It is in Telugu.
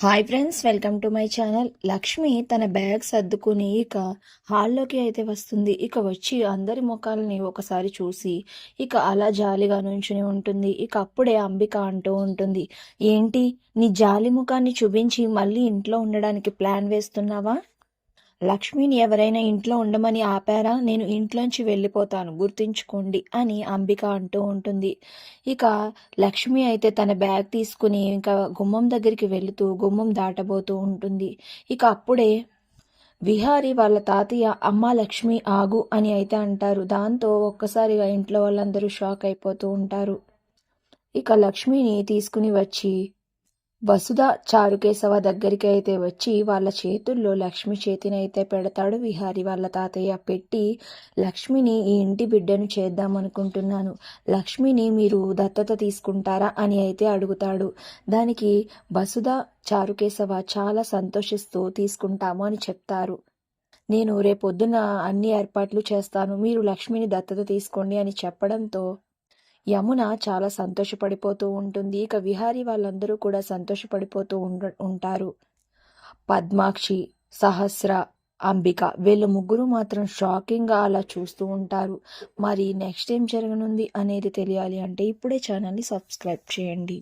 Hi friends welcome to my channel. Lakshmi తన బ్యాగ్ సర్దుకుని ఇక హాల్లోకి అయితే వస్తుంది. ఇక వచ్చి అందరి ముఖాలని ఒకసారి చూసి ఇక అలా జాలిగా నుంచుని ఉంటుంది. ఇక అప్పుడే అంబిక అంటూ ఉంటుంది ఏంటి నీ జాలి ముఖాన్ని చూపించి మళ్ళీ ఇంట్లో ఉండడానికి ప్లాన్ వేస్తున్నావా? లక్ష్మిని ఎవరైనా ఇంట్లో ఉండమని ఆపారా? నేను ఇంట్లోంచి వెళ్ళిపోతాను గుర్తుంచుకోండి అని అంబిక అంటూ ఉంటుంది. ఇక లక్ష్మి అయితే తన బ్యాగ్ తీసుకుని ఇంకా గుమ్మం దగ్గరికి వెళుతూ గుమ్మం దాటబోతూ ఉంటుంది. ఇక అప్పుడే విహారి వాళ్ళ తాతయ్య అమ్మ లక్ష్మి ఆగు అని అయితే అంటారు. దాంతో ఒక్కసారిగా ఇంట్లో వాళ్ళందరూ షాక్ అయిపోతూ ఉంటారు. ఇక లక్ష్మిని తీసుకుని వచ్చి వసుధ చారుకేశవ దగ్గరికి అయితే వచ్చి వాళ్ళ చేతుల్లో లక్ష్మి చేతిని అయితే పెడతాడు. విహారి వాళ్ళ తాతయ్య పెట్టి లక్ష్మిని ఈ ఇంటి బిడ్డను చేద్దామనుకుంటున్నాను లక్ష్మిని మీరు దత్తత తీసుకుంటారా అని అయితే అడుగుతాడు. దానికి వసుధ చారుకేశవ చాలా సంతోషిస్తూ తీసుకుంటాము అని చెప్తారు. నేను రేపొద్దున అన్ని ఏర్పాట్లు చేస్తాను. మీరు లక్ష్మిని దత్తత తీసుకోండి అని చెప్పడంతో యమున చాలా సంతోషపడిపోతూ ఉంటుంది. ఇక విహారీ వాళ్ళందరూ కూడా సంతోషపడిపోతూ ఉండ ఉంటారు. పద్మాక్షి సహస్ర అంబిక వీళ్ళు ముగ్గురు మాత్రం షాకింగ్గా అలా చూస్తూ ఉంటారు. మరి నెక్స్ట్ ఏం జరగనుంది అనేది తెలియాలి అంటే ఇప్పుడే ఛానల్ని సబ్స్క్రైబ్ చేయండి.